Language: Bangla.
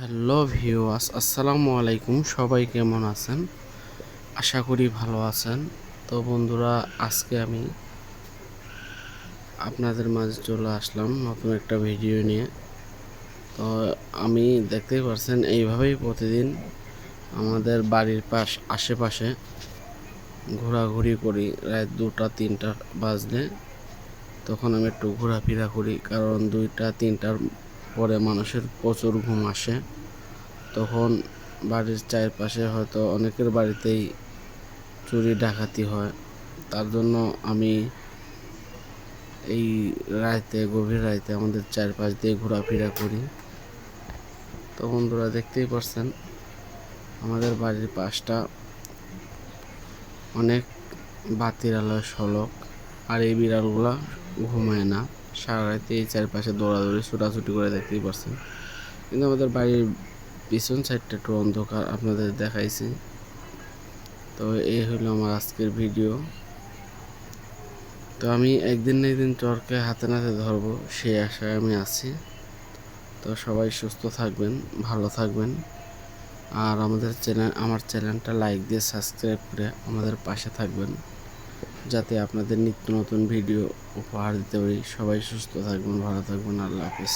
হ্যালো ভিউয়ার্স আসসালামু আলাইকুম। সবাই কেমন আছেন? আশা করি ভালো আছেন। তো বন্ধুরা, আজকে আমি আপনাদের মাঝে চলে আসলাম নতুন একটা ভিডিও নিয়ে। তো আমি দেখতেই পারছেন, এইভাবেই প্রতিদিন আমাদের বাড়ির পাশ, আশেপাশে ঘোরাঘুরি করি। রাত দুটা, তিনটা বাজলে তখন আমি একটু ঘোরাফেরা করি, কারণ দুইটা, তিনটার পরে মানুষের প্রচুর ঘুম আসে। তখন বাড়ির চারপাশে হয়তো অনেকের বাড়িতেই চুরি, ডাকাতি হয়। তার জন্য আমি এই রাতে গভীর রাতে আমাদের চারপাশ দিয়ে ঘোরাফেরা করি। তো বন্ধুরা দেখতেই পারছেন, আমাদের বাড়ির পাশটা অনেক বাতির আলোয় সলক আর এই বিড়ালগুলো ঘুমায় না। সারা রাতে এই চারপাশে দৌড়াদৌড়ি, ছোটাছুটি করে দেখতেই পারছেন। কিন্তু আমাদের বাড়ির পিছন সাইডটা একটু অন্ধকার আপনাদের দেখাইছি। তো এই হলো আমার আজকের ভিডিও। তো আমি একদিন না একদিন চরকে হাতে নাতে ধরবো, সেই আশায় আমি আছি। তো সবাই সুস্থ থাকবেন, ভালো থাকবেন। আর আমাদের চ্যানেল, আমার চ্যানেলটা লাইক দিয়ে সাবস্ক্রাইব করে আমাদের পাশে থাকবেন। যাতে আপনাদের নিত্য নতুন ভিডিও উপহার দিতে পারি। সবাই সুস্থ থাকবেন, ভালো থাকবেন। আল্লাহ হাফিজ।